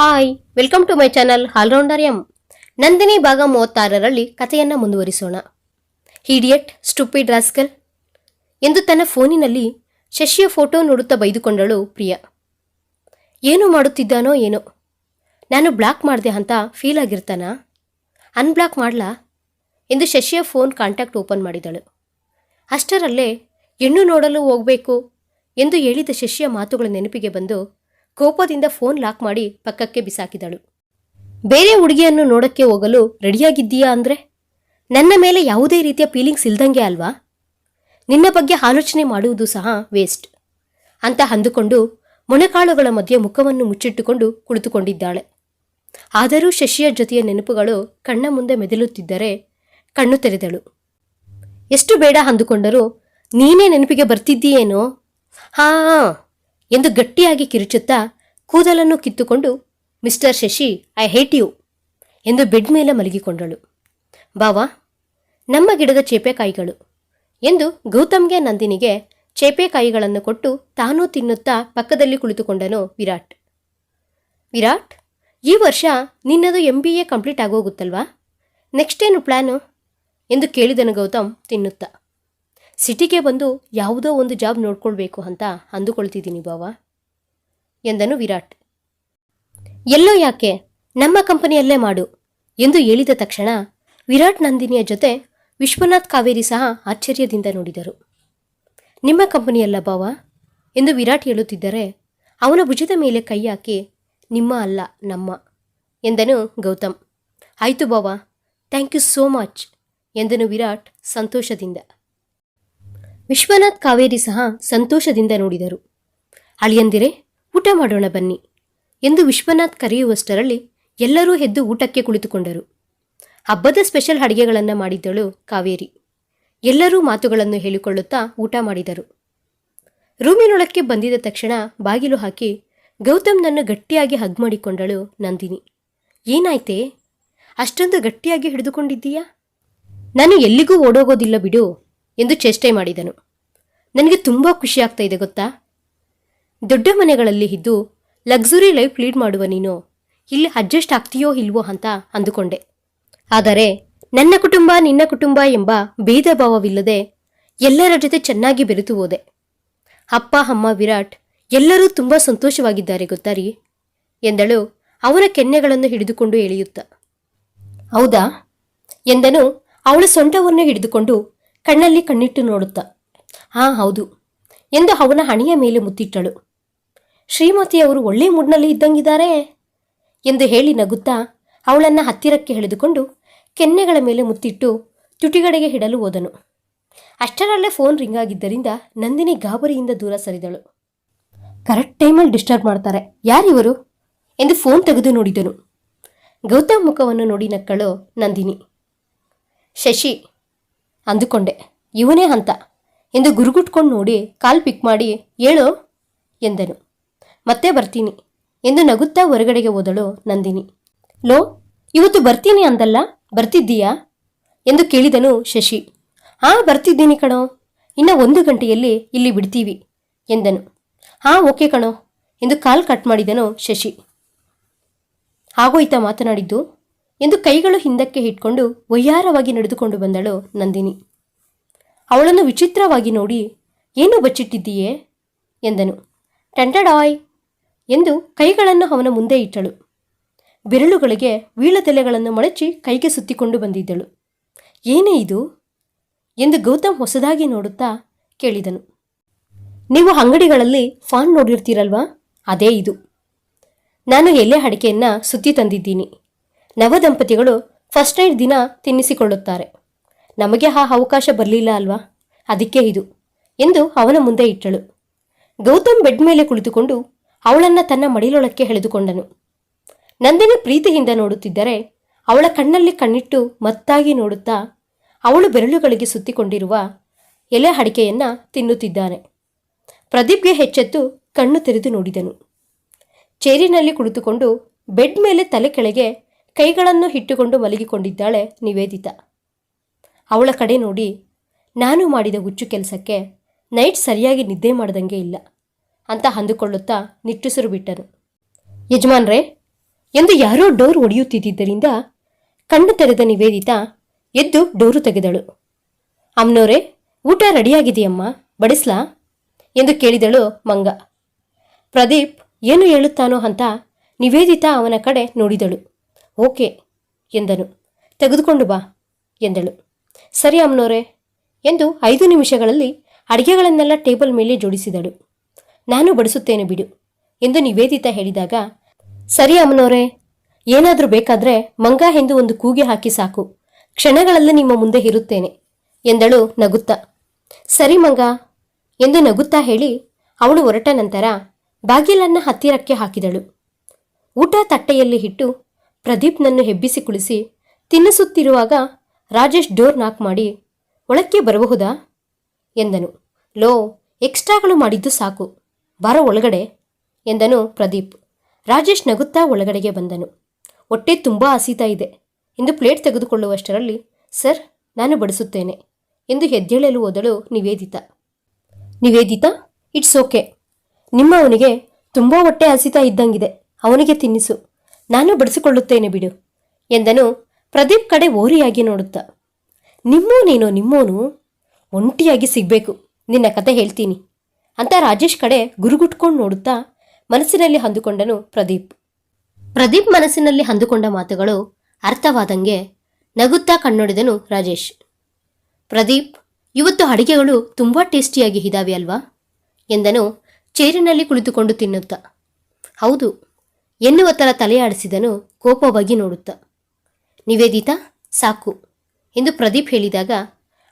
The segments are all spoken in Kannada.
Hi welcome to my channel allrounder M Nandini ಭಾಗ ಮೂವತ್ತಾರರಲ್ಲಿ ಕಥೆಯನ್ನು ಮುಂದುವರಿಸೋಣ. ಹೀಡಿಯಟ್ ಸ್ಟುಪಿಡ್ ರಾಸ್ಕಲ್ ಎಂದು ತನ್ನ ಫೋನಿನಲ್ಲಿ ಶಶಿಯ ಫೋಟೋ ನೋಡುತ್ತಾ ಬೈದುಕೊಂಡಳು ಪ್ರಿಯ. ಏನು ಮಾಡುತ್ತಿದ್ದಾನೋ ಏನೋ? ನಾನು ಬ್ಲಾಕ್ ಮಾಡಿದೆ ಅಂತ ಫೀಲ್ ಆಗಿರ್ತಾನ? ಅನ್ಬ್ಲಾಕ್ ಮಾಡ್ಲಾ? ಎಂದು ಶಶಿಯ ಫೋನ್ ಕಾಂಟ್ಯಾಕ್ಟ್ ಓಪನ್ ಮಾಡಿದಳು. ಅಷ್ಟರಲ್ಲೇ, ಹೆಣ್ಣು ನೋಡಲು ಹೋಗಬೇಕು ಎಂದು ಹೇಳಿದ ಶಶಿಯ ಮಾತುಗಳ ನೆನಪಿಗೆ ಬಂದು ಕೋಪದಿಂದ ಫೋನ್ ಲಾಕ್ ಮಾಡಿ ಪಕ್ಕಕ್ಕೆ ಬಿಸಾಕಿದಳು. ಬೇರೆ ಹುಡುಗಿಯನ್ನು ನೋಡಕ್ಕೆ ಹೋಗಲು ರೆಡಿಯಾಗಿದ್ದೀಯಾ ಅಂದ್ರೆ? ನನ್ನ ಮೇಲೆ ಯಾವುದೇ ರೀತಿಯ ಫೀಲಿಂಗ್ಸ್ ಇಲ್ದಂಗೆ ಅಲ್ವಾ? ನಿನ್ನ ಬಗ್ಗೆ ಆಲೋಚನೆ ಮಾಡುವುದು ಸಹ ವೇಸ್ಟ್. ಅಂತ ಅಂದುಕೊಂಡು ಮೊಣಕಾಳುಗಳ ಮಧ್ಯೆ ಮುಖವನ್ನು ಮುಚ್ಚಿಟ್ಟುಕೊಂಡು ಕುಳಿತುಕೊಂಡಿದ್ದಾಳೆ. ಆದರೂ ಶಶಿಯ ಜೊತೆಯ ನೆನಪುಗಳು ಕಣ್ಣ ಮುಂದೆ ಮೆದಲುತ್ತಿದ್ದರೆ ಕಣ್ಣು ತೆರೆದಳು. ಎಷ್ಟು ಬೇಡ ಅಂದುಕೊಂಡರೂ ನೀನೇ ನೆನಪಿಗೆ ಬರ್ತಿದ್ದೀಯೇನೋ? ಹಾ. ಎಂದು ಗಟ್ಟಿಯಾಗಿ ಕಿರುಚುತ್ತಾ ಕೂದಲನ್ನು ಕಿತ್ತುಕೊಂಡು, mister Shashi, I hate you ಎಂದು ಬೆಡ್ ಮೇಲೆ ಮಲಗಿಕೊಂಡಳು. ಬಾವಾ, ನಮ್ಮ ಗಿಡದ ಚೇಪೆಕಾಯಿಗಳು ಎಂದು ಗೌತಮ್ಗೆ ನಂದಿನಿಗೆ ಚೇಪೆಕಾಯಿಗಳನ್ನು ಕೊಟ್ಟು ತಾನೂ ತಿನ್ನುತ್ತಾ ಪಕ್ಕದಲ್ಲಿ ಕುಳಿತುಕೊಂಡನು ವಿರಾಟ್. ವಿರಾಟ್, ಈ ವರ್ಷ ನಿನ್ನದು ಎಂ ಬಿ ಎ ಕಂಪ್ಲೀಟ್ ಆಗೋಗುತ್ತಲ್ವಾ? ನೆಕ್ಸ್ಟ್ ಏನು ಪ್ಲ್ಯಾನು ಎಂದು ಕೇಳಿದನು ಗೌತಮ್ ತಿನ್ನುತ್ತಾ. ಸಿಟಿಗೆ ಬಂದು ಯಾವುದೋ ಒಂದು ಜಾಬ್ ನೋಡ್ಕೊಳ್ಬೇಕು ಅಂತ ಅಂದುಕೊಳ್ತಿದ್ದೀನಿ ಬಾವ. ಎಂದನು ವಿರಾಟ್. ಎಲ್ಲೋ ಯಾಕೆ? ನಮ್ಮ ಕಂಪನಿಯಲ್ಲೇ ಮಾಡು ಎಂದು ಹೇಳಿದ ತಕ್ಷಣ ವಿರಾಟ್ ನಂದಿನಿಯ ಜೊತೆ ವಿಶ್ವನಾಥ್ ಕಾವೇರಿ ಸಹ ಆಶ್ಚರ್ಯದಿಂದ ನೋಡಿದರು. ನಿಮ್ಮ ಕಂಪನಿಯಲ್ಲ ಬಾವ? ಎಂದು ವಿರಾಟ್ ಹೇಳುತ್ತಿದ್ದರೆ ಅವನ ಭುಜದ ಮೇಲೆ ಕೈ ಹಾಕಿ, ನಿಮ್ಮ ಅಲ್ಲ, ನಮ್ಮ ಎಂದನು ಗೌತಮ್. ಆಯಿತು ಬಾವ, ಥ್ಯಾಂಕ್ ಯು ಸೋ ಮಚ್ ಎಂದನು ವಿರಾಟ್ ಸಂತೋಷದಿಂದ. ವಿಶ್ವನಾಥ್ ಕಾವೇರಿ ಸಹ ಸಂತೋಷದಿಂದ ನೋಡಿದರು. ಅಳಿಯಂದಿರೆ, ಊಟ ಮಾಡೋಣ ಬನ್ನಿ ಎಂದು ವಿಶ್ವನಾಥ್ ಕರೆಯುವಷ್ಟರಲ್ಲಿ ಎಲ್ಲರೂ ಎದ್ದು ಊಟಕ್ಕೆ ಕುಳಿತುಕೊಂಡರು. ಹಬ್ಬದ ಸ್ಪೆಷಲ್ ಅಡಿಗೆಗಳನ್ನು ಮಾಡಿದ್ದಳು ಕಾವೇರಿ. ಎಲ್ಲರೂ ಮಾತುಗಳನ್ನು ಹೇಳಿಕೊಳ್ಳುತ್ತಾ ಊಟ ಮಾಡಿದರು. ರೂಮಿನೊಳಕ್ಕೆ ಬಂದಿದ ತಕ್ಷಣ ಬಾಗಿಲು ಹಾಕಿ ಗೌತಮ್ನನ್ನು ಗಟ್ಟಿಯಾಗಿ ಹಗ್ ಮಾಡಿಕೊಂಡಳು ನಂದಿನಿ. ಏನಾಯ್ತೆ? ಅಷ್ಟೊಂದು ಗಟ್ಟಿಯಾಗಿ ಹಿಡಿದುಕೊಂಡಿದ್ದೀಯಾ? ನಾನು ಎಲ್ಲಿಗೂ ಓಡೋಗೋದಿಲ್ಲ ಬಿಡು. ಎಂದು ಚೇಷ್ಟೆ ಮಾಡಿದನು. ನನಗೆ ತುಂಬ ಖುಷಿಯಾಗ್ತಾ ಇದೆ ಗೊತ್ತಾ? ದೊಡ್ಡ ಮನೆಗಳಲ್ಲಿ ಇದ್ದು ಲಕ್ಸುರಿ ಲೈಫ್ ಲೀಡ್ ಮಾಡುವ ನೀನು ಇಲ್ಲಿ ಅಡ್ಜಸ್ಟ್ ಆಗ್ತೀಯೋ ಇಲ್ವೋ ಅಂತ ಅಂದುಕೊಂಡೆ. ಆದರೆ ನನ್ನ ಕುಟುಂಬ ನಿನ್ನ ಕುಟುಂಬ ಎಂಬ ಭೇದ ಭಾವವಿಲ್ಲದೆ ಎಲ್ಲರ ಜೊತೆ ಚೆನ್ನಾಗಿ ಬೆರೆತು ಹೋದೆ. ಅಪ್ಪ, ಅಮ್ಮ, ವಿರಾಟ್ ಎಲ್ಲರೂ ತುಂಬ ಸಂತೋಷವಾಗಿದ್ದಾರೆ ಗೊತ್ತಾ ರೀ? ಎಂದಳು ಅವರ ಕೆನ್ನೆಗಳನ್ನು ಹಿಡಿದುಕೊಂಡು ಎಳೆಯುತ್ತ. ಹೌದಾ? ಎಂದನು ಅವಳ ಸೊಂಟವನ್ನು ಹಿಡಿದುಕೊಂಡು ಕಣ್ಣಲ್ಲಿ ಕಣ್ಣಿಟ್ಟು ನೋಡುತ್ತಾ. ಹಾ, ಹೌದು ಎಂದು ಅವನ ಹಣೆಯ ಮೇಲೆ ಮುತ್ತಿಟ್ಟಳು. ಶ್ರೀಮತಿಯವರು ಒಳ್ಳೆ ಮೂಡ್ನಲ್ಲಿ ಇದ್ದಂಗಿದ್ದಾರೆ ಎಂದು ಹೇಳಿ ನಗುತ್ತಾ ಅವಳನ್ನು ಹತ್ತಿರಕ್ಕೆ ಎಳೆದುಕೊಂಡು ಕೆನ್ನೆಗಳ ಮೇಲೆ ಮುತ್ತಿಟ್ಟು ತುಟಿಗಡೆಗೆ ಹಿಡಲು ಹೋದನು. ಅಷ್ಟರಲ್ಲೇ ಫೋನ್ ರಿಂಗ್ ಆಗಿದ್ದರಿಂದ ನಂದಿನಿ ಗಾಬರಿಯಿಂದ ದೂರ ಸರಿದಳು. ಕರೆಕ್ಟ್ ಟೈಮಲ್ಲಿ ಡಿಸ್ಟರ್ಬ್ ಮಾಡ್ತಾರೆ. ಯಾರಿವರು ಎಂದು ಫೋನ್ ತೆಗೆದು ನೋಡಿದನು. ಗೌತಮ್ ಮುಖವನ್ನು ನೋಡಿ ನಕ್ಕಳು ನಂದಿನಿ. ಶಶಿ ಅಂದುಕೊಂಡೆ. ಇವನೇ ಅಂತ. ಎಂದು ಗುರುಗುಟ್ಕೊಂಡು ನೋಡಿ ಕಾಲ್ ಪಿಕ್ ಮಾಡಿ, ಹೇಳು, ಎಂದನು. ಮತ್ತೆ ಬರ್ತೀನಿ, ಎಂದು ನಗುತ್ತಾ ಹೊರಗಡೆಗೆ ಹೋದಳು ನಂದಿನಿ. ಲೋ, ಇವತ್ತು ಬರ್ತೀನಿ ಅಂದಲ್ಲ, ಬರ್ತಿದ್ದೀಯಾ? ಎಂದು ಕೇಳಿದನು ಶಶಿ. ಹಾಂ, ಬರ್ತಿದ್ದೀನಿ ಕಣೋ. ಇನ್ನು ಒಂದು ಗಂಟೆಯಲ್ಲಿ ಇಲ್ಲಿ ಬಿಡ್ತೀವಿ, ಎಂದನು. ಹಾಂ, ಓಕೆ ಕಣೋ, ಎಂದು ಕಾಲ್ ಕಟ್ ಮಾಡಿದನು ಶಶಿ. ಹಾಗೋಯ್ತಾ ಮಾತನಾಡಿದ್ದು? ಎಂದು ಕೈಗಳು ಹಿಂದಕ್ಕೆ ಇಟ್ಕೊಂಡು ವಯ್ಯಾರವಾಗಿ ನಡೆದುಕೊಂಡು ಬಂದಳು ನಂದಿನಿ. ಅವಳನ್ನು ವಿಚಿತ್ರವಾಗಿ ನೋಡಿ, ಏನು ಬಚ್ಚಿಟ್ಟಿದ್ದೀಯೇ? ಎಂದನು. ಟಂಟಡಾಯ್! ಎಂದು ಕೈಗಳನ್ನು ಅವನ ಮುಂದೆ ಇಟ್ಟಳು. ಬೆರಳುಗಳಿಗೆ ವೀಳದೆಲೆಗಳನ್ನು ಮಡಚಿ ಕೈಗೆ ಸುತ್ತಿಕೊಂಡು ಬಂದಿದ್ದಳು. ಏನೇ ಇದು? ಎಂದು ಗೌತಮ್ ಹೊಸದಾಗಿ ನೋಡುತ್ತಾ ಕೇಳಿದನು. ನೀವು ಅಂಗಡಿಗಳಲ್ಲಿ ಫಾನ್ ನೋಡಿರ್ತೀರಲ್ವಾ? ಅದೇ ಇದು. ನಾನು ಎಲೆ ಅಡಿಕೆಯನ್ನು ಸುತ್ತಿ ತಂದಿದ್ದೀನಿ. ನವದಂಪತಿಗಳು ಫಸ್ಟ್ ಏಡ್ ದಿನ ತಿನ್ನಿಸಿಕೊಳ್ಳುತ್ತಾರೆ. ನಮಗೆ ಆ ಅವಕಾಶ ಬರಲಿಲ್ಲ ಅಲ್ವಾ? ಅದಕ್ಕೆ ಇದು ಎಂದು ಅವನ ಮುಂದೆ ಇಟ್ಟಳು. ಗೌತಮ್ ಬೆಡ್ ಮೇಲೆ ಕುಳಿತುಕೊಂಡು ಅವಳನ್ನು ತನ್ನ ಮಡಿಲೊಳಕ್ಕೆ ಎಳೆದುಕೊಂಡನು. ನಂದಿನಿ ಪ್ರೀತಿಯಿಂದ ನೋಡುತ್ತಿದ್ದರೆ ಅವಳ ಕಣ್ಣಲ್ಲಿ ಕಣ್ಣಿಟ್ಟು ಮತ್ತಾಗಿ ನೋಡುತ್ತಾ ಅವಳು ಬೆರಳುಗಳಿಗೆ ಸುತ್ತಿಕೊಂಡಿರುವ ಎಲೆ ಅಡಿಕೆಯನ್ನ ತಿನ್ನುತ್ತಿದ್ದಾನೆ. ಪ್ರದೀಪ್ಗೆ ಹೆಚ್ಚೆತ್ತು ಕಣ್ಣು ತೆರೆದು ನೋಡಿದನು. ಚೇರಿನಲ್ಲಿ ಕುಳಿತುಕೊಂಡು ಬೆಡ್ ಮೇಲೆ ತಲೆ ಕೆಳಗೆ ಕೈಗಳನ್ನು ಇಟ್ಟುಕೊಂಡು ಮಲಗಿಕೊಂಡಿದ್ದಾಳೆ ನಿವೇದಿತ. ಅವಳ ಕಡೆ ನೋಡಿ, ನಾನು ಮಾಡಿದ ಹುಚ್ಚು ಕೆಲಸಕ್ಕೆ ನೈಟ್ ಸರಿಯಾಗಿ ನಿದ್ದೆ ಮಾಡ್ದಂಗೆ ಇಲ್ಲ ಅಂತ ಅಂದುಕೊಳ್ಳುತ್ತಾ ನಿಟ್ಟುಸಿರು ಬಿಟ್ಟನು. ಯಜಮಾನ್ರೇ, ಎಂದು ಯಾರೋ ಡೋರ್ ಒಡೆಯುತ್ತಿದ್ದರಿಂದ ಕಣ್ಣು ತೆರೆದ ನಿವೇದಿತ ಎದ್ದು ಡೋರು ತೆಗೆದಳು. ಅಮ್ನೋರೆ, ಊಟ ರೆಡಿಯಾಗಿದೆಯಮ್ಮ, ಬಡಿಸ್ಲಾ? ಎಂದು ಕೇಳಿದಳು ಮಂಗ. ಪ್ರದೀಪ್, ಏನು ಹೇಳುತ್ತಾನೋ ಅಂತ ನಿವೇದಿತಾ ಅವನ ಕಡೆ ನೋಡಿದಳು. ಓಕೆ ಎಂದನು. ತೆಗೆದುಕೊಂಡು ಬಾ ಎಂದಳು. ಸರಿ ಅಮ್ಮನೋರೆ ಎಂದು ಐದು ನಿಮಿಷಗಳಲ್ಲಿ ಅಡಿಗೆಗಳನ್ನೆಲ್ಲ ಟೇಬಲ್ ಮೇಲೆ ಜೋಡಿಸಿದಳು. ನಾನು ಬಡಿಸುತ್ತೇನೆ ಬಿಡು ಎಂದು ನಿವೇದಿತಾ ಹೇಳಿದಾಗ, ಸರಿ ಅಮ್ಮನೋರೆ ಏನಾದರೂ ಬೇಕಾದ್ರೆ ಮಂಗ ಎಂದು ಒಂದು ಕೂಗೆ ಹಾಕಿ ಸಾಕು. ಕ್ಷಣಗಳಲ್ಲಿ ನಿಮ್ಮ ಮುಂದೆ ಇರುತ್ತೇನೆ ಎಂದಳು ನಗುತ್ತಾ. ಸರಿ ಮಂಗ ಎಂದು ನಗುತ್ತಾ ಹೇಳಿ ಅವಳು ಹೊರಟ ನಂತರ ಬಾಗಿಲನ್ನು ಹತ್ತಿರಕ್ಕೆ ಹಾಕಿದಳು. ಊಟ ತಟ್ಟೆಯಲ್ಲಿ ಇಟ್ಟು ಪ್ರದೀಪ್ನನ್ನು ಹೆಬ್ಬಿಸಿ ಕುಳಿಸಿ ತಿನ್ನಿಸುತ್ತಿರುವಾಗ ರಾಜೇಶ್ ಡೋರ್ ನಾಕ್ ಮಾಡಿ, ಒಳಕ್ಕೆ ಬರಬಹುದಾ? ಎಂದನು. ಲೋ, ಎಕ್ಸ್ಟ್ರಾಗಳು ಮಾಡಿದ್ದು ಸಾಕು. ಬರ ಒಳಗಡೆ, ಎಂದನು ಪ್ರದೀಪ್. ರಾಜೇಶ್ ನಗುತ್ತಾ ಒಳಗಡೆಗೆ ಬಂದನು. ಹೊಟ್ಟೆ ತುಂಬ ಹಸೀತಾ ಇದೆ. ಎಂದು ಪ್ಲೇಟ್ ತೆಗೆದುಕೊಳ್ಳುವಷ್ಟರಲ್ಲಿ, ಸರ್, ನಾನು ಬಡಿಸುತ್ತೇನೆ, ಎಂದು ಹೆದ್ದೇಳಲು ಹೋದಳು ನಿವೇದಿತ. ನಿವೇದಿತಾ? It's okay. ನಿಮ್ಮವನಿಗೆ ತುಂಬ ಹೊಟ್ಟೆ ಹಸಿತಾ ಇದ್ದಂಗಿದೆ. ಅವನಿಗೆ ತಿನ್ನಿಸು. ನಾನು ಬಡಿಸಿಕೊಳ್ಳುತ್ತೇನೆ ಬಿಡು ಎಂದನು ಪ್ರದೀಪ್ ಕಡೆ ಓರಿಯಾಗಿ ನೋಡುತ್ತಾ. ನಿಮ್ಮೋ ನೀನು ನಿಮ್ಮೋನು ಒಂಟಿಯಾಗಿ ಸಿಗಬೇಕು, ನಿನ್ನ ಕತೆ ಹೇಳ್ತೀನಿ ಅಂತ ರಾಜೇಶ್ ಕಡೆ ಗುರುಗುಟ್ಕೊಂಡು ನೋಡುತ್ತಾ ಮನಸ್ಸಿನಲ್ಲಿ ಹೊಂದಿಕೊಂಡನು ಪ್ರದೀಪ್. ಪ್ರದೀಪ್ ಮನಸ್ಸಿನಲ್ಲಿ ಹೊಂದಿಕೊಂಡ ಮಾತುಗಳು ಅರ್ಥವಾದಂಗೆ ನಗುತ್ತಾ ಕಣ್ಣೊಡೆದನು ರಾಜೇಶ್. ಪ್ರದೀಪ್, ಇವತ್ತು ಅಡಿಗೆಗಳು ತುಂಬ ಟೇಸ್ಟಿಯಾಗಿ ಇದ್ದಾವೆ ಅಲ್ವಾ? ಎಂದನು ಚೇರಿನಲ್ಲಿ ಕುಳಿತುಕೊಂಡು ತಿನ್ನುತ್ತಾ. ಹೌದು ಎನ್ನುವ ಥರ ತಲೆಯಾಡಿಸಿದನು, ಕೋಪವಾಗಿ ನೋಡುತ್ತ. ನಿವೇದಿತಾ ಸಾಕು. ಎಂದು ಪ್ರದೀಪ್ ಹೇಳಿದಾಗ,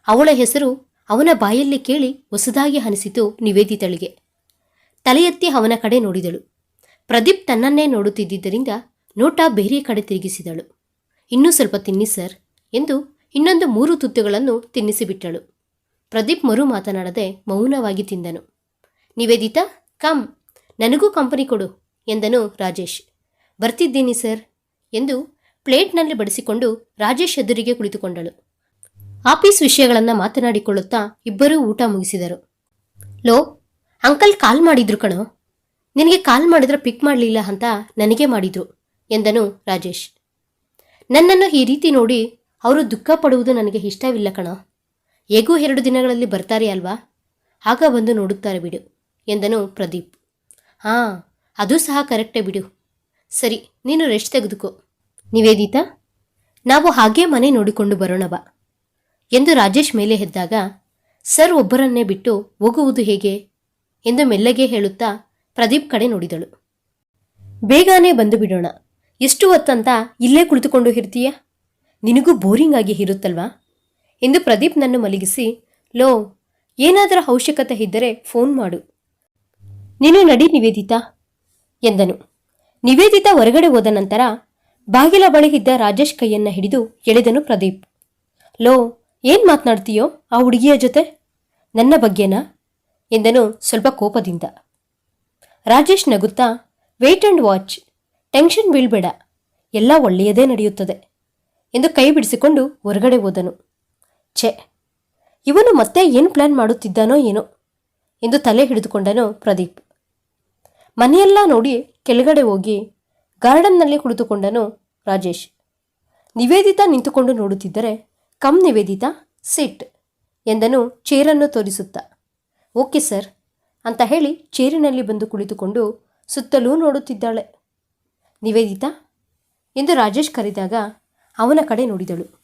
ಅವಳ ಹೆಸರು ಅವನ ಬಾಯಲ್ಲಿ ಕೇಳಿ ಹೊಸದಾಗಿ ಹನಿಸಿತು ನಿವೇದಿತಳಿಗೆ ತಲೆಯೆತ್ತಿ ಅವನ ಕಡೆ ನೋಡಿದಳು. ಪ್ರದೀಪ್ ತನ್ನನ್ನೇ ನೋಡುತ್ತಿದ್ದರಿಂದ ನೋಟ ಬೇರೆ ಕಡೆ ತಿರುಗಿಸಿದಳು. ಇನ್ನೂ ಸ್ವಲ್ಪ ತಿನ್ನಿ ಸರ್ ಎಂದು ಇನ್ನೊಂದು ಮೂರು ತುತ್ತುಗಳನ್ನು ತಿನ್ನಿಸಿಬಿಟ್ಟಳು. ಪ್ರದೀಪ್ ಮರು ಮಾತನಾಡದೆ ಮೌನವಾಗಿ ತಿಂದನು. ನಿವೇದಿತ ಕಮ್. ನನಗೂ ಕಂಪನಿ ಕೊಡು. ಎಂದನು ರಾಜೇಶ್. ಬರ್ತಿದ್ದೀನಿ ಸರ್ ಎಂದು ಪ್ಲೇಟ್ನಲ್ಲಿ ಬಡಿಸಿಕೊಂಡು ರಾಜೇಶ್ ಎದುರಿಗೆ ಕುಳಿತುಕೊಂಡಳು. ಆಫೀಸ್ ವಿಷಯಗಳನ್ನು ಮಾತನಾಡಿಕೊಳ್ಳುತ್ತಾ ಇಬ್ಬರೂ ಊಟ ಮುಗಿಸಿದರು. ಲೋ, ಅಂಕಲ್ ಕಾಲ್ ಮಾಡಿದ್ರು ಕಣೋ. ನಿನಗೆ ಕಾಲ್ ಮಾಡಿದ್ರೆ ಪಿಕ್ ಮಾಡಲಿಲ್ಲ ಅಂತ ನನಗೆ ಮಾಡಿದ್ರು ಎಂದನು ರಾಜೇಶ್. ನನ್ನನ್ನು ಈ ರೀತಿ ನೋಡಿ ಅವರು ದುಃಖ ಪಡುವುದು ನನಗೆ ಇಷ್ಟವಿಲ್ಲ ಕಣೋ. ಹೇಗೂ ಎರಡು ದಿನಗಳಲ್ಲಿ ಬರ್ತಾರೆ ಅಲ್ವಾ? ಆಗ ಬಂದು ನೋಡುತ್ತಾರೆ ಬಿಡು ಎಂದನು ಪ್ರದೀಪ್. ಹಾಂ ಅದು ಸಹ ಕರೆಕ್ಟೇ ಬಿಡು. ಸರಿ, ನೀನು ರೆಸ್ಟ್ ತೆಗೆದುಕೋ. ನಿವೇದಿತಾ ನಾವು ಹಾಗೇ ಮನೆ ನೋಡಿಕೊಂಡು ಬರೋಣವ ಎಂದು ರಾಜೇಶ್ ಮೇಲೆ ಹೆದ್ದಾಗ ಸರ್ ಒಬ್ಬರನ್ನೇ ಬಿಟ್ಟು ಹೋಗುವುದು ಹೇಗೆ? ಎಂದು ಮೆಲ್ಲಗೆ ಹೇಳುತ್ತಾ ಪ್ರದೀಪ್ ಕಡೆ ನೋಡಿದಳು. ಬೇಗನೆ ಬಂದು ಬಿಡೋಣ. ಎಷ್ಟು ಹೊತ್ತಂತ ಇಲ್ಲೇ ಕುಳಿತುಕೊಂಡು ಇರ್ತೀಯ? ನಿನಗೂ ಬೋರಿಂಗ್ ಆಗಿ ಇರುತ್ತಲ್ವಾ? ಎಂದು ಪ್ರದೀಪ್ ನನ್ನ ಮಲಗಿಸಿ, ಲೋ, ಏನಾದರೂ ಅವಶ್ಯಕತೆ ಇದ್ದರೆ ಫೋನ್ ಮಾಡು. ನೀನು ನಡಿ ನಿವೇದಿತಾ. ಎಂದನು. ನಿವೇದಿತ ಹೊರಗಡೆ ಹೋದ ನಂತರ ಬಾಗಿಲ ಬಳಿ ಇದ್ದ ರಾಜೇಶ್ ಕೈಯನ್ನ ಹಿಡಿದು ಎಳೆದನು ಪ್ರದೀಪ್. ಲೋ, ಏನ್ ಮಾತನಾಡ್ತೀಯೋ ಆ ಹುಡುಗಿಯ ಜೊತೆ? ನನ್ನ ಬಗ್ಗೆನಾ? ಎಂದನು ಸ್ವಲ್ಪ ಕೋಪದಿಂದ. ರಾಜೇಶ್ ನಗುತ್ತಾ ವೇಟ್ ಅಂಡ್ ವಾಚ್ ಟೆನ್ಷನ್ ಬೀಳ್ಬೇಡ. ಎಲ್ಲ ಒಳ್ಳೆಯದೇ ನಡೆಯುತ್ತದೆ ಎಂದು ಕೈ ಬಿಡಿಸಿಕೊಂಡು ಹೊರಗಡೆ ಹೋದನು. ಛೆ, ಇವನು ಮತ್ತೆ ಏನು ಪ್ಲಾನ್ ಮಾಡುತ್ತಿದ್ದಾನೋ ಏನೋ ಎಂದು ತಲೆ ಹಿಡಿದುಕೊಂಡನು ಪ್ರದೀಪ್. ಮನೆಯೆಲ್ಲ ನೋಡಿ ಕೆಳಗಡೆ ಹೋಗಿ ಗಾರ್ಡನ್ನಲ್ಲಿ ಕುಳಿತುಕೊಂಡನು ರಾಜೇಶ್. ನಿವೇದಿತಾ ನಿಂತುಕೊಂಡು ನೋಡುತ್ತಿದ್ದರೆ, ಕಮ್ ನಿವೇದಿತ, ಸಿಟ್ ಎಂದನು ಚೇರನ್ನು ತೋರಿಸುತ್ತಾ. ಓಕೆ ಸರ್ ಅಂತ ಹೇಳಿ ಚೇರಿನಲ್ಲಿ ಬಂದು ಕುಳಿತುಕೊಂಡು ಸುತ್ತಲೂ ನೋಡುತ್ತಿದ್ದಾಳೆ. ನಿವೇದಿತಾ? ಎಂದು ರಾಜೇಶ್ ಕರೆದಾಗ ಅವನ ಕಡೆ ನೋಡಿದಳು.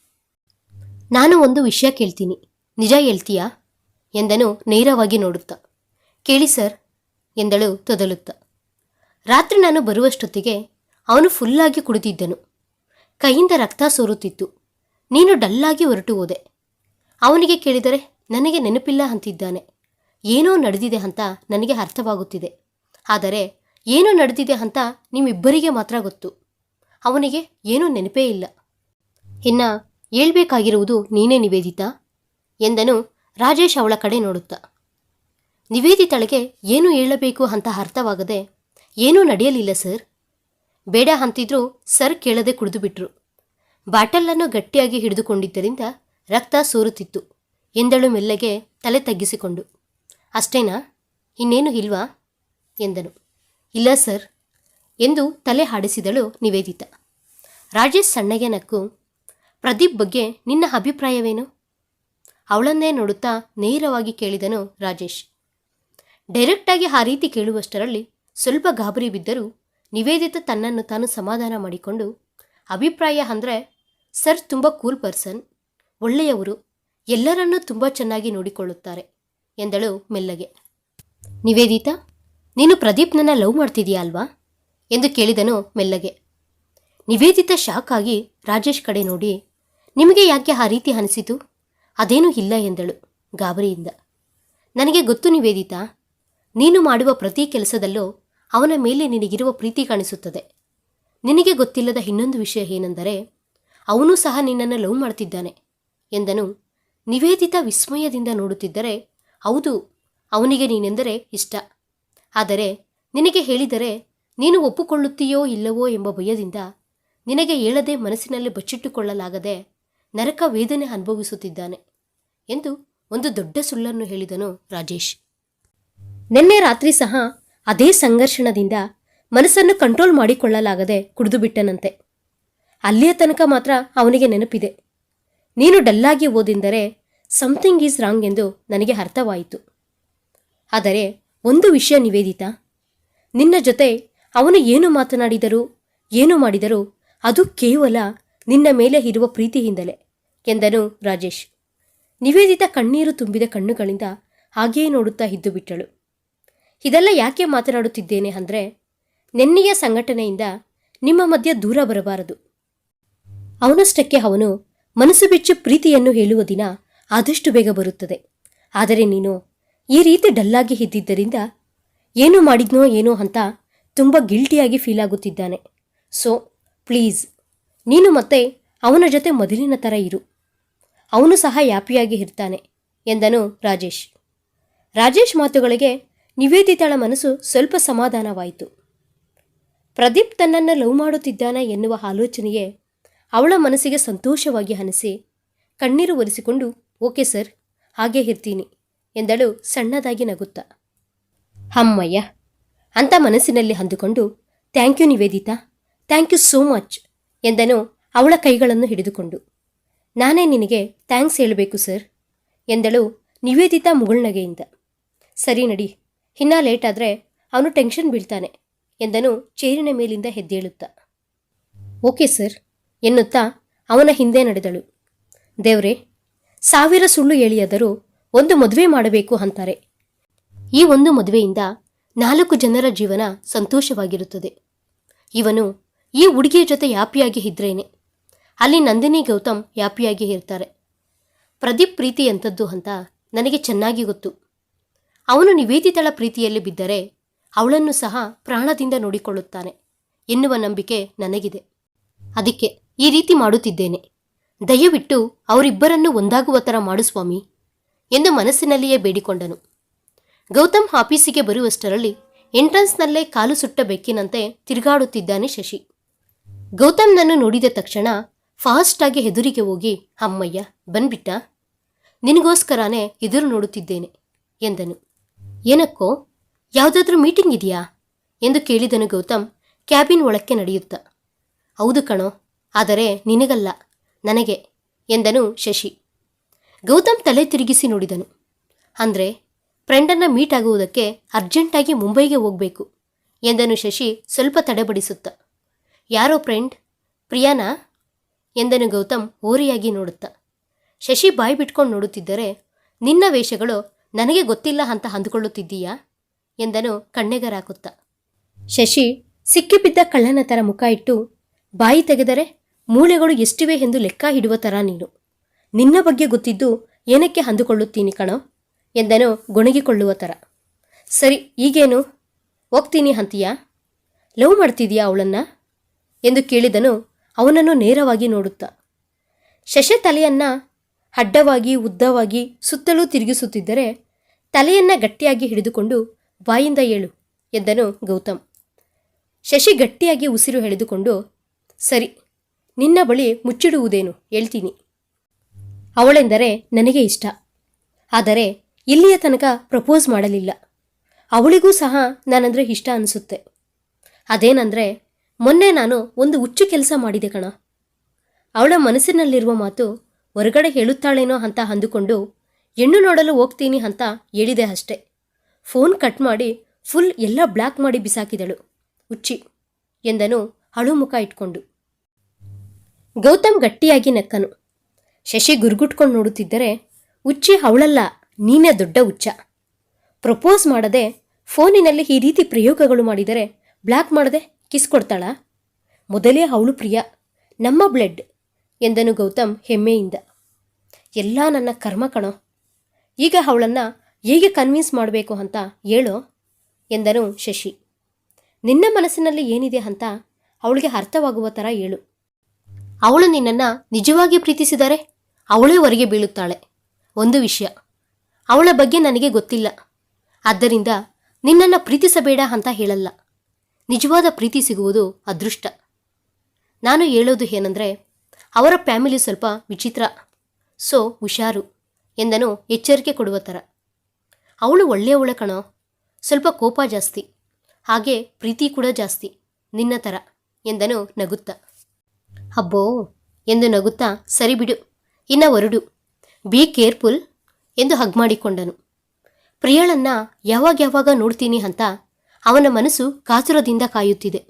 ನಾನು ಒಂದು ವಿಷಯ ಕೇಳ್ತೀನಿ. ನಿಜ ಹೇಳ್ತೀಯಾ? ಎಂದನು ನೇರವಾಗಿ ನೋಡುತ್ತಾ. ಕೇಳಿ ಸರ್ ಎಂದಳು ತೊದಲುತ್ತಾ. ರಾತ್ರಿ ನಾನು ಬರುವಷ್ಟೊತ್ತಿಗೆ ಅವನು ಫುಲ್ಲಾಗಿ ಕುಡಿದಿದ್ದನು. ಕೈಯಿಂದ ರಕ್ತ ಸೋರುತ್ತಿತ್ತು. ನೀನು ಡಲ್ಲಾಗಿ ಹೊರಟು ಹೋದೆ. ಅವನಿಗೆ ಕೇಳಿದರೆ, ನನಗೆ ನೆನಪಿಲ್ಲ ಅಂತಿದ್ದಾನೆ. ಏನೋ ನಡೆದಿದೆ ಅಂತ ನನಗೆ ಅರ್ಥವಾಗುತ್ತಿದೆ. ಆದರೆ, ಏನೋ ನಡೆದಿದೆ ಅಂತ ನಿಮ್ಮಿಬ್ಬರಿಗೆ ಮಾತ್ರ ಗೊತ್ತು. ಅವನಿಗೆ ಏನೂ ನೆನಪೇ ಇಲ್ಲ. ಇನ್ನ ಹೇಳ್ಬೇಕಾಗಿರುವುದು ನೀನೇ ನಿವೇದಿತಾ? ಎಂದನು ರಾಜೇಶ್ ಅವಳ ಕಡೆ ನೋಡುತ್ತಾ. ನಿವೇದಿತಳಿಗೆ ಏನು ಹೇಳಬೇಕು ಅಂತ ಅರ್ಥವಾಗದೆ ಏನೂ ನಡೆಯಲಿಲ್ಲ, ಸರ್. ಬೇಡ ಅಂತಿದ್ರು ಸರ್ ಕೇಳದೆ ಕುಡಿದು ಬಿಟ್ರು ಬಾಟಲನ್ನು ಗಟ್ಟಿಯಾಗಿ ಹಿಡಿದುಕೊಂಡಿದ್ದರಿಂದ ರಕ್ತ ಸೋರುತ್ತಿತ್ತು. ಎಂದಳು ಮೆಲ್ಲಗೆ ತಲೆ ತಗ್ಗಿಸಿಕೊಂಡು. ಅಷ್ಟೇನಾ? ಇನ್ನೇನು ಇಲ್ವಾ? ಎಂದನು. ಇಲ್ಲ, ಸರ್, ಎಂದು ತಲೆ ಹಾಡಿಸಿದಳು ನಿವೇದಿತ. ರಾಜೇಶ್ ಸಣ್ಣಗೆ ನಕ್ಕು, ಪ್ರದೀಪ್ ಬಗ್ಗೆ ನಿನ್ನ ಅಭಿಪ್ರಾಯವೇನು? ಅವಳನ್ನೇ ನೋಡುತ್ತಾ ನೇರವಾಗಿ ಕೇಳಿದನು ರಾಜೇಶ್. ಡೈರೆಕ್ಟಾಗಿ ಆ ರೀತಿ ಕೇಳುವಷ್ಟರಲ್ಲಿ ಸ್ವಲ್ಪ ಗಾಬರಿ ಬಿದ್ದರೂ ನಿವೇದಿತ ತನ್ನನ್ನು ತಾನು ಸಮಾಧಾನ ಮಾಡಿಕೊಂಡು, ಅಭಿಪ್ರಾಯ ಅಂದರೆ, ಸರ್ ತುಂಬ ಕೂಲ್ ಪರ್ಸನ್, ಒಳ್ಳೆಯವರು, ಎಲ್ಲರನ್ನೂ ತುಂಬ ಚೆನ್ನಾಗಿ ನೋಡಿಕೊಳ್ಳುತ್ತಾರೆ, ಎಂದಳು ಮೆಲ್ಲಗೆ. ನಿವೇದಿತ, ನೀನು ಪ್ರದೀಪ್ನನ್ನ ಲವ್ ಮಾಡ್ತಿದೀಯಾ ಅಲ್ವಾ? ಎಂದು ಕೇಳಿದನು ಮೆಲ್ಲಗೆ. ನಿವೇದಿತ ಶಾಕ್ ಆಗಿ ರಾಜೇಶ್ ಕಡೆ ನೋಡಿ, ನಿಮಗೆ ಯಾಕೆ ಆ ರೀತಿ ಅನಿಸಿತು? ಅದೇನೂ ಇಲ್ಲ, ಎಂದಳು ಗಾಬರಿಯಿಂದ. ನನಗೆ ಗೊತ್ತು ನಿವೇದಿತ, ನೀನು ಮಾಡುವ ಪ್ರತಿ ಕೆಲಸದಲ್ಲೂ ಅವನ ಮೇಲೆ ನಿನಗಿರುವ ಪ್ರೀತಿ ಕಾಣಿಸುತ್ತದೆ. ನಿನಗೆ ಗೊತ್ತಿಲ್ಲದ ಇನ್ನೊಂದು ವಿಷಯ ಏನೆಂದರೆ, ಅವನೂ ಸಹ ನಿನ್ನನ್ನು ಲವ್ ಮಾಡ್ತಿದ್ದಾನೆ ಎಂದನು. ನಿವೇದಿತ ವಿಸ್ಮಯದಿಂದ ನೋಡುತ್ತಿದ್ದರೆ, ಹೌದು, ಅವನಿಗೆ ನೀನೆಂದರೆ ಇಷ್ಟ. ಆದರೆ ನಿನಗೆ ಹೇಳಿದರೆ, ನೀನು ಒಪ್ಪಿಕೊಳ್ಳುತ್ತೀಯೋ ಇಲ್ಲವೋ ಎಂಬ ಭಯದಿಂದ ನಿನಗೆ ಹೇಳದೆ ಮನಸ್ಸಿನಲ್ಲಿ ಬಚ್ಚಿಟ್ಟುಕೊಳ್ಳಲಾಗದೆ ನರಕ ವೇದನೆ ಅನುಭವಿಸುತ್ತಿದ್ದಾನೆ ಎಂದು ಒಂದು ದೊಡ್ಡ ಸುಳ್ಳನ್ನು ಹೇಳಿದನು ರಾಜೇಶ್. ನಿನ್ನೆ ರಾತ್ರಿ ಸಹ ಅದೇ ಸಂಘರ್ಷಣದಿಂದ ಮನಸ್ಸನ್ನು ಕಂಟ್ರೋಲ್ ಮಾಡಿಕೊಳ್ಳಲಾಗದೆ ಕುಡಿದು ಬಿಟ್ಟನಂತೆ ಅಲ್ಲಿಯ ತನಕ ಮಾತ್ರ ಅವನಿಗೆ ನೆನಪಿದೆ. ನೀನು ಡಲ್ಲಾಗಿ ಓದೆಂದರೆ ಸಮಥಿಂಗ್ ಈಸ್ ರಾಂಗ್ ಎಂದು ನನಗೆ ಅರ್ಥವಾಯಿತು. ಆದರೆ ಒಂದು ವಿಷಯ ನಿವೇದಿತ. ನಿನ್ನ ಜೊತೆ ಅವನು ಏನು ಮಾತನಾಡಿದರೂ, ಏನು ಮಾಡಿದರೂ ಅದು ಕೇವಲ ನಿನ್ನ ಮೇಲೆ ಇರುವ ಪ್ರೀತಿಯಿಂದಲೇ ಎಂದನು ರಾಜೇಶ್. ನಿವೇದಿತ ಕಣ್ಣೀರು ತುಂಬಿದ ಕಣ್ಣುಗಳಿಂದ ಹಾಗೆಯೇ ನೋಡುತ್ತಾ ಇದ್ದು ಬಿಟ್ಟಳು ಇದೆಲ್ಲ ಯಾಕೆ ಮಾತನಾಡುತ್ತಿದ್ದೇನೆ ಅಂದರೆ ನೆನ್ನೆಯ ಸಂಘಟನೆಯಿಂದ ನಿಮ್ಮ ಮಧ್ಯ ದೂರ ಬರಬಾರದು. ಅವನಷ್ಟಕ್ಕೆ ಅವನು ಮನಸ್ಸು ಬಿಚ್ಚು ಪ್ರೀತಿಯನ್ನು ಹೇಳುವ ದಿನ ಆದಷ್ಟು ಬೇಗ ಬರುತ್ತದೆ. ಆದರೆ ನೀನು ಈ ರೀತಿ ಡಲ್ಲಾಗಿ ಇದ್ದಿದ್ದರಿಂದ ಏನು ಮಾಡಿದ್ನೋ ಏನೋ ಅಂತ ತುಂಬ ಗಿಲ್ಟಿಯಾಗಿ ಫೀಲ್ ಆಗುತ್ತಿದ್ದಾನೆ. ಸೊ, ಪ್ಲೀಸ್, ನೀನು ಮತ್ತೆ ಅವನ ಜೊತೆ ಮೊದಲಿನ ಥರ ಇರು. ಅವನು ಸಹ ಯಾಪಿಯಾಗಿ ಇರ್ತಾನೆ ಎಂದನು ರಾಜೇಶ್. ರಾಜೇಶ್ ಮಾತುಗಳಿಗೆ ನಿವೇದಿತಳ ಮನಸ್ಸು ಸ್ವಲ್ಪ ಸಮಾಧಾನವಾಯಿತು. ಪ್ರದೀಪ್ ತನ್ನನ್ನು ಲವ್ ಮಾಡುತ್ತಿದ್ದಾನೆ ಎನ್ನುವ ಆಲೋಚನೆಯೇ ಅವಳ ಮನಸ್ಸಿಗೆ ಸಂತೋಷವಾಗಿ ಅನಿಸಿ ಕಣ್ಣೀರು ಒರೆಸಿಕೊಂಡು, ಓಕೆ ಸರ್, ಹಾಗೆ ಇರ್ತೀನಿ, ಎಂದಳು ಸಣ್ಣದಾಗಿ ನಗುತ್ತಾ. ಅಮ್ಮಯ್ಯ, ಅಂತ ಮನಸ್ಸಿನಲ್ಲಿ ಅಂದುಕೊಂಡು, thank you Nivedita, thank you so much, ಎಂದನು ಅವಳ ಕೈಗಳನ್ನು ಹಿಡಿದುಕೊಂಡು. ನಾನೇ ನಿನಗೆ ಥ್ಯಾಂಕ್ಸ್ ಹೇಳಬೇಕು ಸರ್, ಎಂದಳು ನಿವೇದಿತಾ ಮುಗುಳ್ನಗೆಯಿಂದ. ಸರಿ ನಡಿ ಇನ್ನ ಲೇಟ್ ಆದರೆ ಅವನು ಟೆನ್ಷನ್ ಬೀಳ್ತಾನೆ ಎಂದನು ಚೇರಿನ ಮೇಲಿಂದ ಹೆದ್ದೇಳುತ್ತಾ ಓಕೆ ಸರ್ ಎನ್ನುತ್ತಾ ಅವನ ಹಿಂದೆ ನಡೆದಳು. ದೇವ್ರೆ, ಸಾವಿರ ಸುಳ್ಳು ಹೇಳಿಯಾದರೂ ಒಂದು ಮದುವೆ ಮಾಡಬೇಕು ಅಂತಾರೆ. ಈ ಒಂದು ಮದುವೆಯಿಂದ ನಾಲ್ಕು ಜನರ ಜೀವನ ಸಂತೋಷವಾಗಿರುತ್ತದೆ. ಇವನು ಈ ಹುಡುಗಿಯ ಜೊತೆ ಯಾಪಿಯಾಗಿ ಇದ್ರೇನೆ. ಅಲ್ಲಿ ನಂದಿನಿ ಗೌತಮ್ ಯಾಪಿಯಾಗಿ ಇರ್ತಾರೆ. ಪ್ರದೀಪ್ ಪ್ರೀತಿ ಎಂಥದ್ದು ಅಂತ ನನಗೆ ಚೆನ್ನಾಗಿ ಗೊತ್ತು. ಅವನು ನಿವೇದಿತಳ ಪ್ರೀತಿಯಲ್ಲಿ ಬಿದ್ದರೆ ಅವಳನ್ನು ಸಹ ಪ್ರಾಣದಿಂದ ನೋಡಿಕೊಳ್ಳುತ್ತಾನೆ ಎನ್ನುವ ನಂಬಿಕೆ ನನಗಿದೆ. ಅದಕ್ಕೆ ಈ ರೀತಿ ಮಾಡುತ್ತಿದ್ದೇನೆ. ದಯವಿಟ್ಟು ಅವರಿಬ್ಬರನ್ನು ಒಂದಾಗುವ ಥರ ಮಾಡು ಸ್ವಾಮಿ ಎಂದು ಮನಸ್ಸಿನಲ್ಲಿಯೇ ಬೇಡಿಕೊಂಡನು. ಗೌತಮ್ ಆಫೀಸಿಗೆ ಬರುವಷ್ಟರಲ್ಲಿ ಎಂಟ್ರನ್ಸ್ನಲ್ಲೇ ಕಾಲು ಸುಟ್ಟ ಬೆಕ್ಕಿನಂತೆ ತಿರುಗಾಡುತ್ತಿದ್ದಾನೆ ಶಶಿ. ಗೌತಮ್ನನ್ನು ನೋಡಿದ ತಕ್ಷಣ ಫಾಸ್ಟಾಗಿ ಹೆದುರಿಗೆ ಹೋಗಿ, ಅಮ್ಮಯ್ಯ, ಬಂದ್ಬಿಟ್ಟ? ನಿನಗೋಸ್ಕರನೇ ಎದುರು ನೋಡುತ್ತಿದ್ದೇನೆ, ಎಂದನು. ಏನಕ್ಕೋ? ಯಾವುದಾದ್ರೂ ಮೀಟಿಂಗ್ ಇದೆಯಾ? ಎಂದು ಕೇಳಿದನು ಗೌತಮ್ ಕ್ಯಾಬಿನ್ ಒಳಕ್ಕೆ ನಡೆಯುತ್ತ. ಹೌದು ಕಣೋ, ಆದರೆ ನಿನಗಲ್ಲ, ನನಗೆ, ಎಂದನು ಶಶಿ. ಗೌತಮ್ ತಲೆ ತಿರುಗಿಸಿ ನೋಡಿದನು. ಅಂದರೆ, ಫ್ರೆಂಡನ್ನು ಮೀಟ್ ಆಗುವುದಕ್ಕೆ ಅರ್ಜೆಂಟಾಗಿ ಮುಂಬೈಗೆ ಹೋಗಬೇಕು, ಎಂದನು ಶಶಿ ಸ್ವಲ್ಪ ತಡೆಬಡಿಸುತ್ತ. ಯಾರೋ ಫ್ರೆಂಡ್? ಪ್ರಿಯಾನಾ? ಎಂದನು ಗೌತಮ್ ಓರಿಯಾಗಿ ನೋಡುತ್ತ. ಶಶಿ ಬಾಯಿ ಬಿಟ್ಕೊಂಡು ನೋಡುತ್ತಿದ್ದರೆ ನಿನ್ನ ವೇಷಗಳು ನನಗೆ ಗೊತ್ತಿಲ್ಲ ಅಂತ ಅಂದುಕೊಳ್ಳುತ್ತಿದ್ದೀಯಾ? ಎಂದನು ಕಣ್ಣೆಗರಾಕುತ್ತ. ಶಶಿ ಸಿಕ್ಕಿಬಿದ್ದ ಕಳ್ಳನ ಥರ ಮುಖ ಇಟ್ಟು, ಬಾಯಿ ತೆಗೆದರೆ ಮೂಳೆಗಳು ಎಷ್ಟಿವೆ ಎಂದು ಲೆಕ್ಕ ಹಿಡುವ ಥರ ನೀನು. ನಿನ್ನ ಬಗ್ಗೆ ಗೊತ್ತಿದ್ದು ಏನಕ್ಕೆ ಅಂದುಕೊಳ್ಳುತ್ತೀನಿ ಕಣೋ? ಎಂದನು ಗೊಣಗಿಕೊಳ್ಳುವ ಥರ ಸರಿ, ಈಗೇನು? ಹೋಗ್ತೀನಿ ಅಂತೀಯಾ? ಲವ್ ಮಾಡ್ತಿದೀಯಾ ಅವಳನ್ನ? ಎಂದು ಕೇಳಿದನು ಅವನನ್ನು ನೇರವಾಗಿ ನೋಡುತ್ತಾ. ಶಶಿ ತಲೆಯನ್ನ ಅಡ್ಡವಾಗಿ, ಉದ್ದವಾಗಿ ಸುತ್ತಲೂ ತಿರುಗಿಸುತ್ತಿದ್ದರೆ ತಲೆಯನ್ನು ಗಟ್ಟಿಯಾಗಿ ಹಿಡಿದುಕೊಂಡು ಬಾಯಿಂದ ಏಳು ಎಂದನು ಗೌತಮ್. ಶಶಿ ಗಟ್ಟಿಯಾಗಿ ಉಸಿರು ಎಳೆದುಕೊಂಡು, ಸರಿ, ನಿನ್ನ ಬಳಿ ಮುಚ್ಚಿಡುವುದೇನು ಹೇಳ್ತೀನಿ. ಅವಳೆಂದರೆ ನನಗೆ ಇಷ್ಟ. ಆದರೆ ಇಲ್ಲಿಯ ತನಕ ಪ್ರಪೋಸ್ ಮಾಡಲಿಲ್ಲ. ಅವಳಿಗೂ ಸಹ ನಾನಂದರೆ ಇಷ್ಟ ಅನಿಸುತ್ತೆ. ಅದೇನಂದರೆ, ಮೊನ್ನೆ ನಾನು ಒಂದು ಹುಚ್ಚು ಕೆಲಸ ಮಾಡಿದೆ ಕಣ. ಅವಳ ಮನಸ್ಸಿನಲ್ಲಿರುವ ಮಾತು ಹೊರಗಡೆ ಹೇಳುತ್ತಾಳೇನೋ ಅಂತ ಅಂದುಕೊಂಡು, ಹೆಣ್ಣು ನೋಡಲು ಹೋಗ್ತೀನಿ ಅಂತ ಹೇಳಿದೆ ಅಷ್ಟೆ. ಫೋನ್ ಕಟ್ ಮಾಡಿ ಫುಲ್ ಎಲ್ಲ ಬ್ಲಾಕ್ ಮಾಡಿ ಬಿಸಾಕಿದಳು. ಉಚ್ಚಿ, ಎಂದನು ಅಳು ಮುಖ ಇಟ್ಕೊಂಡು. ಗೌತಮ್ ಗಟ್ಟಿಯಾಗಿ ನಕ್ಕನು. ಶಶಿ ಗುರುಗುಟ್ಕೊಂಡು ನೋಡುತ್ತಿದ್ದರೆ, ಉಚ್ಚಿ ಅವಳಲ್ಲ, ನೀನೇ ದೊಡ್ಡ ಉಚ್ಚ ಪ್ರಪೋಸ್ ಮಾಡದೆ ಫೋನಿನಲ್ಲಿ ಈ ರೀತಿ ಪ್ರಯೋಗಗಳು ಮಾಡಿದರೆ ಬ್ಲಾಕ್ ಮಾಡದೆ ಕಿಸ್ ಕೊಡ್ತಾಳಾ? ಮೊದಲೇ ಅವಳು ಪ್ರಿಯ. ನಮ್ಮ ಬ್ಲಡ್ ಎಂದನು ಗೌತಮ್ ಹೆಮ್ಮೆಯಿಂದ. ಎಲ್ಲ ನನ್ನ ಕರ್ಮ ಕಣೋ, ಈಗ ಅವಳನ್ನು ಹೇಗೆ ಕನ್ವಿನ್ಸ್ ಮಾಡಬೇಕು ಅಂತ ಹೇಳೋ? ಎಂದನು ಶಶಿ. ನಿನ್ನ ಮನಸ್ಸಿನಲ್ಲಿ ಏನಿದೆ ಅಂತ ಅವಳಿಗೆ ಅರ್ಥವಾಗುವ ಥರ ಹೇಳು. ಅವಳು ನಿನ್ನನ್ನು ನಿಜವಾಗಿ ಪ್ರೀತಿಸಿದರೆ ಅವಳೇ ಹೊರಗೆ ಬೀಳುತ್ತಾಳೆ. ಒಂದು ವಿಷಯ, ಅವಳ ಬಗ್ಗೆ ನನಗೆ ಗೊತ್ತಿಲ್ಲ. ಆದ್ದರಿಂದ ನಿನ್ನನ್ನು ಪ್ರೀತಿಸಬೇಡ ಅಂತ ಹೇಳಲ್ಲ. ನಿಜವಾದ ಪ್ರೀತಿ ಸಿಗುವುದು ಅದೃಷ್ಟ. ನಾನು ಹೇಳೋದು ಏನಂದರೆ ಅವರ ಫ್ಯಾಮಿಲಿ ಸ್ವಲ್ಪ ವಿಚಿತ್ರ. ಸೊ ಹುಷಾರು ಎಂದನು ಎಚ್ಚರಿಕೆ ಕೊಡುವ ಥರ. ಅವಳು ಒಳ್ಳೆಯವಳ ಕಣೋ. ಸ್ವಲ್ಪ ಕೋಪ ಜಾಸ್ತಿ. ಹಾಗೆ ಪ್ರೀತಿ ಕೂಡ ಜಾಸ್ತಿ. ನಿನ್ನ ಥರ ಎಂದನು ನಗುತ್ತಾ. ಅಬ್ಬೋ ಎಂದು ನಗುತ್ತಾ, ಸರಿ ಬಿಡು, ಇನ್ನ ಹೊರಡು. ಬಿ ಕೇರ್ಫುಲ್ ಎಂದು ಹಗ್ ಮಾಡಿಕೊಂಡನು. ಪ್ರಿಯಳನ್ನ ಯಾವಾಗ ಯಾವಾಗ ನೋಡ್ತೀನಿ ಅಂತ ಅವನ ಮನಸ್ಸು ಕಾತುರದಿಂದ ಕಾಯುತ್ತಿದೆ.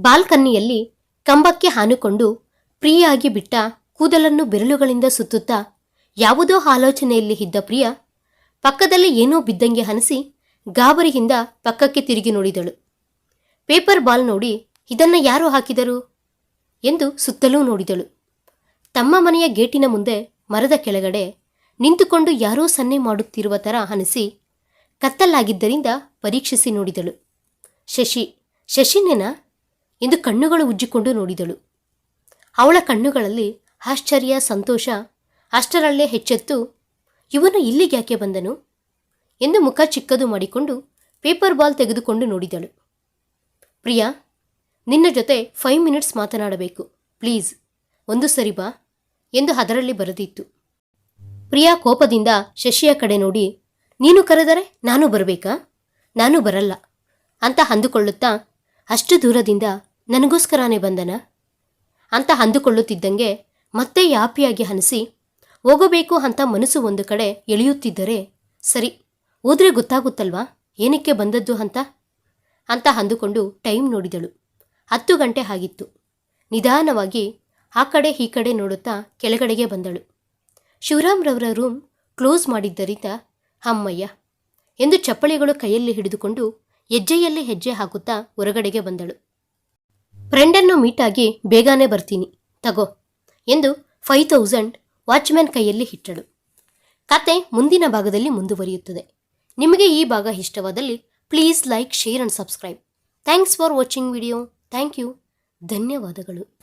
ಬಾಲ್ಕನ್ನಿಯಲ್ಲಿ ಕಂಬಕ್ಕೆ ಹಾನುಕೊಂಡು ಪ್ರಿಯಾಗಿ ಬಿಟ್ಟ ಕೂದಲನ್ನು ಬೆರಳುಗಳಿಂದ ಸುತ್ತುತ್ತಾ ಯಾವುದೋ ಆಲೋಚನೆಯಲ್ಲಿ ಇದ್ದ ಪ್ರಿಯ ಪಕ್ಕದಲ್ಲಿ ಏನೋ ಬಿದ್ದಂಗೆ ಹನಸಿ ಗಾಬರಿಯಿಂದ ಪಕ್ಕಕ್ಕೆ ತಿರುಗಿ ನೋಡಿದಳು. ಪೇಪರ್ ಬಾಲ್ ನೋಡಿ, ಇದನ್ನ ಯಾರು ಹಾಕಿದರು? ಎಂದು ಸುತ್ತಲೂ ನೋಡಿದಳು. ತಮ್ಮ ಮನೆಯ ಗೇಟಿನ ಮುಂದೆ ಮರದ ಕೆಳಗಡೆ ನಿಂತುಕೊಂಡು ಯಾರೋ ಸನ್ನೆ ಮಾಡುತ್ತಿರುವ ಥರ ಅನಿಸಿ ಕತ್ತಲಾಗಿದ್ದರಿಂದ ಪರೀಕ್ಷಿಸಿ ನೋಡಿದಳು. ಶಶಿ, ಶಶಿನೇನಾ? ಎಂದು ಕಣ್ಣುಗಳು ಉಜ್ಜಿಕೊಂಡು ನೋಡಿದಳು. ಅವಳ ಕಣ್ಣುಗಳಲ್ಲಿ ಆಶ್ಚರ್ಯ, ಸಂತೋಷ, ಅಷ್ಟರಲ್ಲೇ ಹೆಚ್ಚೆತ್ತು, ಇವನು ಇಲ್ಲಿಗೆ ಯಾಕೆ ಬಂದನು? ಎಂದು ಮುಖ ಚಿಕ್ಕದು ಮಾಡಿಕೊಂಡು ಪೇಪರ್ ಬಾಲ್ ತೆಗೆದುಕೊಂಡು ನೋಡಿದಳು. ಪ್ರಿಯಾ, ನಿನ್ನ ಜೊತೆ ಫೈವ್ ಮಿನಿಟ್ಸ್ ಮಾತನಾಡಬೇಕು, ಪ್ಲೀಸ್. ಒಂದು ಸರಿ ಬಾ, ಎಂದು ಅದರಲ್ಲಿ ಬರೆದಿತ್ತು. ಪ್ರಿಯಾ ಕೋಪದಿಂದ ಶಶಿಯ ಕಡೆ ನೋಡಿ, ನೀನು ಕರೆದರೆ ನಾನು ಬರಬೇಕಾ? ನಾನು ಬರಲ್ಲ, ಅಂತ ಅಂದುಕೊಳ್ಳುತ್ತಾ ಅಷ್ಟು ದೂರದಿಂದ ನನಗೋಸ್ಕರನೇ ಬಂದನ? ಅಂತ ಅಂದುಕೊಳ್ಳುತ್ತಿದ್ದಂಗೆ ಮತ್ತೆ ಯಾಪಿಯಾಗಿ ಹನಸಿ, ಹೋಗಬೇಕು ಅಂತ ಮನಸ್ಸು ಒಂದು ಕಡೆ ಎಳೆಯುತ್ತಿದ್ದರೆ ಸರಿ, ಹೋದ್ರೆ ಗೊತ್ತಾಗುತ್ತಲ್ವಾ? ಏನಕ್ಕೆ ಬಂದದ್ದು ಅಂತ? ಅಂತ ಅಂದುಕೊಂಡು ಟೈಮ್ ನೋಡಿದಳು. ಹತ್ತು ಗಂಟೆ ಆಗಿತ್ತು. ನಿಧಾನವಾಗಿ ಆ ಕಡೆ ಈ ಕಡೆ ನೋಡುತ್ತಾ ಕೆಳಗಡೆಗೆ ಬಂದಳು. ಶಿವರಾಮ್ರವರ ರೂಮ್ ಕ್ಲೋಸ್ ಮಾಡಿದ್ದರಿಂದ, ಅಮ್ಮಯ್ಯ, ಎಂದು ಚಪ್ಪಳಿಗಳು ಕೈಯಲ್ಲಿ ಹಿಡಿದುಕೊಂಡು ಹೆಜ್ಜೆಯಲ್ಲಿ ಹೆಜ್ಜೆ ಹಾಕುತ್ತಾ ಹೊರಗಡೆಗೆ ಬಂದಳು. ಫ್ರೆಂಡನ್ನು ಮೀಟಾಗಿ ಬೇಗನೆ ಬರ್ತೀನಿ, ತಗೋ, ಎಂದು ಫೈವ್ ತೌಸಂಡ್ ವಾಚ್ಮ್ಯಾನ್ ಕೈಯಲ್ಲಿ ಇಟ್ಟಳು. ಕತೆ ಮುಂದಿನ ಭಾಗದಲ್ಲಿ ಮುಂದುವರಿಯುತ್ತದೆ. ನಿಮಗೆ ಈ ಭಾಗ ಇಷ್ಟವಾದಲ್ಲಿ please like, share and subscribe. Thanks for watching video. Thank you. ಧನ್ಯವಾದಗಳು.